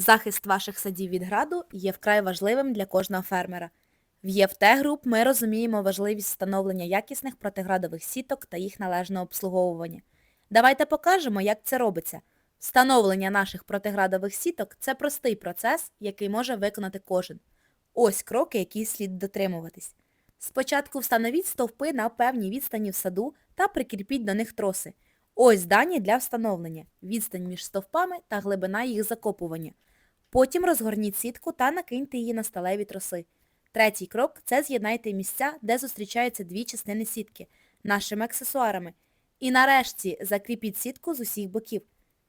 Захист ваших садів від граду є вкрай важливим для кожного фермера. В ЄФТ груп ми розуміємо важливість встановлення якісних протиградових сіток та їх належного обслуговування. Давайте покажемо, як це робиться. Встановлення наших протиградових сіток – це простий процес, який може виконати кожен. Ось кроки, які слід дотримуватись. Спочатку встановіть стовпи на певній відстані в саду та прикріпіть до них троси. Ось дані для встановлення, відстань між стовпами та глибина їх закопування. Потім розгорніть сітку та накиньте її на сталеві троси. Третій крок – це з'єднайте місця, де зустрічаються дві частини сітки, нашими аксесуарами. І нарешті закріпіть сітку з усіх боків.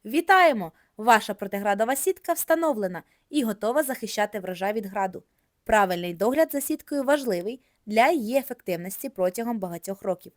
Вітаємо! Ваша протиградова сітка встановлена і готова захищати врожай від граду. Правильний догляд за сіткою важливий для її ефективності протягом багатьох років.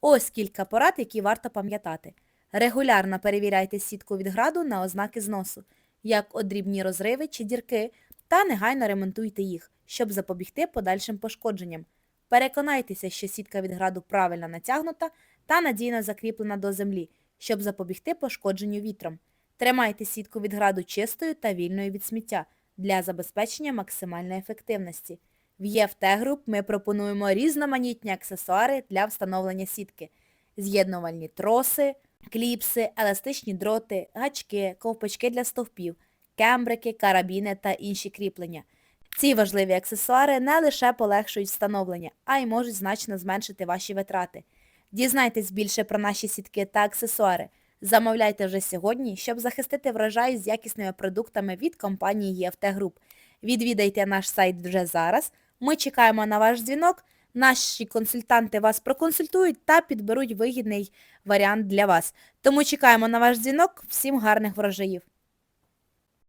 Ось кілька порад, які варто пам'ятати. Регулярно перевіряйте сітку від граду на ознаки зносу, як одрібні розриви чи дірки, та негайно ремонтуйте їх, щоб запобігти подальшим пошкодженням. Переконайтеся, що сітка від граду правильно натягнута та надійно закріплена до землі, щоб запобігти пошкодженню вітром. Тримайте сітку від граду чистою та вільною від сміття для забезпечення максимальної ефективності. В ЄФТ груп ми пропонуємо різноманітні аксесуари для встановлення сітки, з'єднувальні троси, кліпси, еластичні дроти, гачки, ковпачки для стовпів, кембрики, карабіни та інші кріплення. Ці важливі аксесуари не лише полегшують встановлення, а й можуть значно зменшити ваші витрати. Дізнайтесь більше про наші сітки та аксесуари. Замовляйте вже сьогодні, щоб захистити врожай з якісними продуктами від компанії ЄФТ Груп. Відвідайте наш сайт вже зараз. Ми чекаємо на ваш дзвінок. Наші консультанти вас проконсультують та підберуть вигідний варіант для вас. Тому чекаємо на ваш дзвінок. Всім гарних врожаїв!